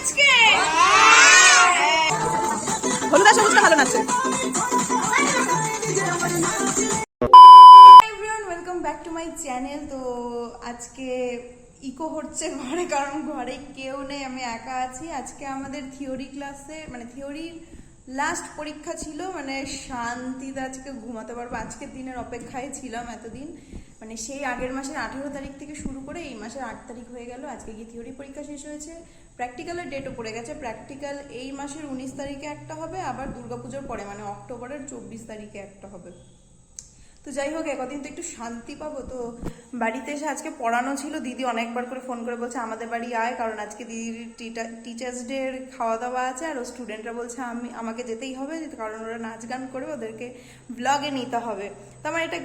আজকে। হলুদ আর সবুজটা ভালো নাচছে। Welcome back to my channel তো আজকে ইকো হচ্ছে ঘরে কারণ ঘরে কেউ নেই আমি একা আছি। আজকে আমাদের থিওরি ক্লাসে মানে থিওরির লাস্ট পরীক্ষা ছিল মানে শান্তিতে আজকে ঘুমাতে পারব। আজকের দিনের অপেক্ষায় ছিলাম এতদিন। মানে সেই আগের মাসের আঠেরো তারিখ থেকে শুরু করে এই মাসের আট তারিখ হয়ে গেল। আজকে কি থিওরি পরীক্ষা শেষ হয়েছে। প্র্যাকটিক্যালের ডেটও পড়ে গেছে। প্র্যাকটিক্যাল এই মাসের উনিশ তারিখে একটা হবে, আবার দুর্গাপুজোর পরে মানে অক্টোবরের চব্বিশ তারিখে একটা হবে। তো যাই হোক, একদিন তো একটু শান্তি পাবো। তো বাড়িতে এসে আজকে পড়ানো ছিল। দিদি অনেকবার করে ফোন করে বলছে, আমাদের বাড়ি আয়। কারণ আজকে দিদির টিচার্স ডে এর খাওয়া দাওয়া আছে। আর ও স্টুডেন্টরা বলছে, আমি, আমাকে যেতেই হবে। কারণ ওরা নাচ গান করে, ওদেরকে ব্লগে নিতে হবে। তো আমার এটা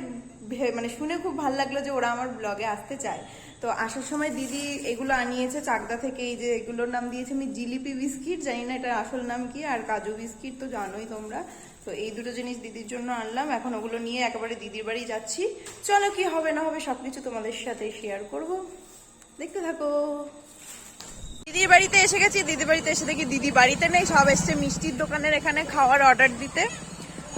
মানে শুনে খুব ভালো লাগল যে ওরা আমার ব্লগে আসতে চায়। তো আসার সময় দিদি এগুলো আনিয়েছে, চাকদা থেকে এই যে এগুলোর নাম দিয়েছে, আমি জিলিপি বিস্কিট, জানি না এটার আসল নাম কি, আর কাজু বিস্কিট তো জানোই তোমরা। তো এই দুটো জিনিস দিদির জন্য আনলাম, এখন ওগুলো নিয়ে একেবারে দিদির বাড়ি যাচ্ছি। চলো কি হবে না হবে সব কিছু তোমাদের সাথে শেয়ার করব। দেখতে থাকো। দিদির বাড়িতে এসে গেছি, দিদির বাড়িতে এসে দেখি দিদি বাড়িতে নেই, সব এসছে মিষ্টির দোকানের এখানে খাওয়ার অর্ডার দিতে।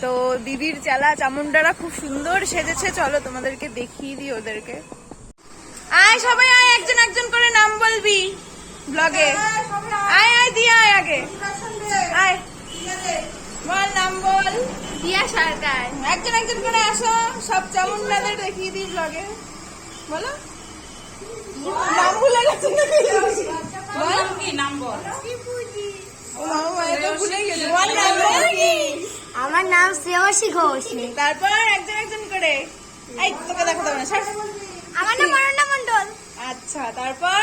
তো দিদির চেলা চামুন্ডারা খুব সুন্দর সেজেছে চলো তোমাদেরকে দেখিয়ে দিই ওদেরকে। আয় সবাই আয় একজন একজন করে নাম বলবি ব্লগে। আয় আয় দিয়ে আয় আগে। আয়। বল নাম বল। দিয়া সরকার। একজন একজন করে আসো সব চামুন্ডাদের দেখিয়ে দিই ব্লগে। বলো। নাম ভুলে গেছে বল নাম বল। ও ভুলে গেছে। বল নাম বল আমার নাম শ্রেয়সী ঘোষ। তারপর একজন একজন করে। এই তোকে দেখাতে হবে না। আমার নাম অরণ্য মন্ডল আচ্ছা তারপর।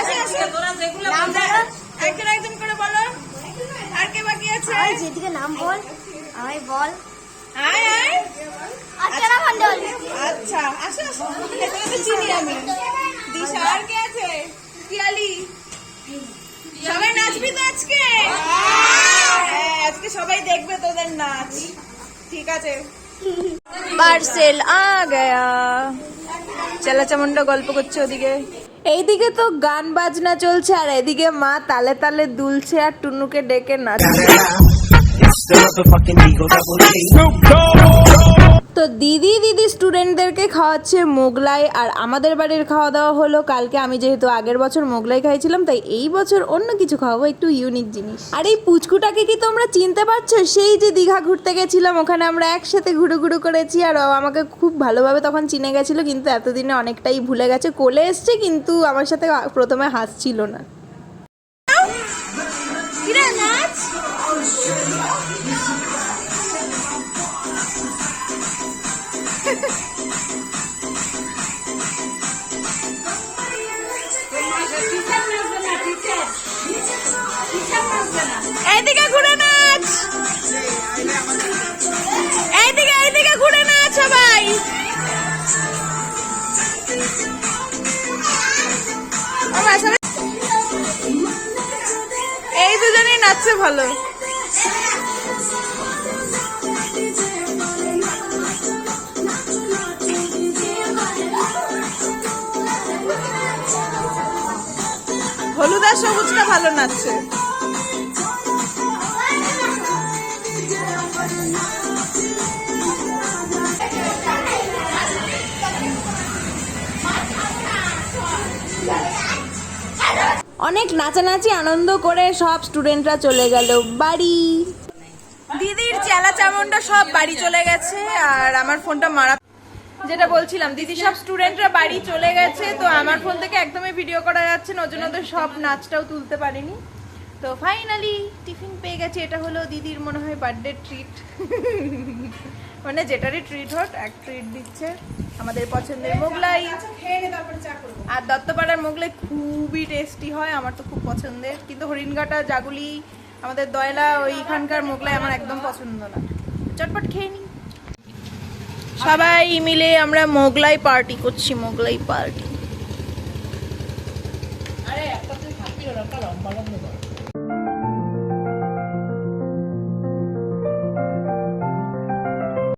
আসো, আসো। নাম একজন একজন করে বলো। আর কে বাকি আছে? যেদিকে নাম বল। আমায় বল। আয় আয়। অর্চনা মন্ডল আচ্ছা আসো আসো। চিনি আমি। দিশা আর কে আছে? পিয়ালি। সবাই নাচবি তো আজকে? আজকে সবাই দেখবে তোদের নাচ। ঠিক আছে? পার্সেল আ গয়া। চলা চামুন্ডা গল্প করছে ওদিকে। এইদিকে তো গান বাজনা চলছে আর এদিকে মা তালে তালে দুলছে আর টুনুকে ডেকে নাচছে। তো দিদি দিদি স্টুডেন্টদেরকে খাওয়াচ্ছে মোগলাই আর আমাদের বাড়ির খাওয়া দাওয়া হলো কালকে। আমি যেহেতু আগের বছর মোগলাই খাইছিলাম, তাই এই বছর অন্য কিছু খাওয়াবো, একটু ইউনিক জিনিস। আর এই পুচকুটাকে কি তোমরা চিনতে পারছ? সেই যে দীঘা ঘুরতে গেছিলাম, ওখানে আমরা একসাথে ঘুরু ঘুরু করেছি আর ও আমাকে খুব ভালোভাবে তখন চিনে গেছিল, কিন্তু এতদিনে অনেকটাই ভুলে গেছে, কোলে এসছে, কিন্তু আমার সাথে প্রথমে হাসছিল না। এইদিকে ঘুরে নাচ। এইদিকে এইদিকে ঘুরে নাচ সবাই। এই দুজনেই নাচছে ভালো। আর সবুজটা ভালো নাচছে। অনেক নাচানাচি আনন্দ করে সব স্টুডেন্টরা চলে গেল। বাড়ি। দিদির চেলা চামুন্ডা সব বাড়ি চলে গেছে, আর আমার ফোনটা মারা যেটা বলছিলাম, দিদি সব স্টুডেন্টরা বাড়ি চলে গেছে, তো আমার ফোন থেকে একদমই ভিডিও করা যাচ্ছে না জন্য ওদের সব নাচটাও তুলতে পারিনি। তো ফাইনালি টিফিন পেয়ে গেছে, এটা হলো দিদির মনে হয় বার্থডে ট্রিট মানে যেটারই ট্রিট হোক, এক ট্রিট দিচ্ছে আমাদের পছন্দের মোগলাই। আর দত্তপাড়ার মোগলাই খুবই টেস্টি হয়, আমার তো খুব পছন্দের। কিন্তু হরিণঘাটা, জাগুলি, আমাদের দয়লা, ওইখানকার মোগলাই আমার একদম পছন্দ না। চটপট খেয়ে নিই। সবাই মিলে আমরা মোগলাই পার্টি করছি মোগলাই পার্টি।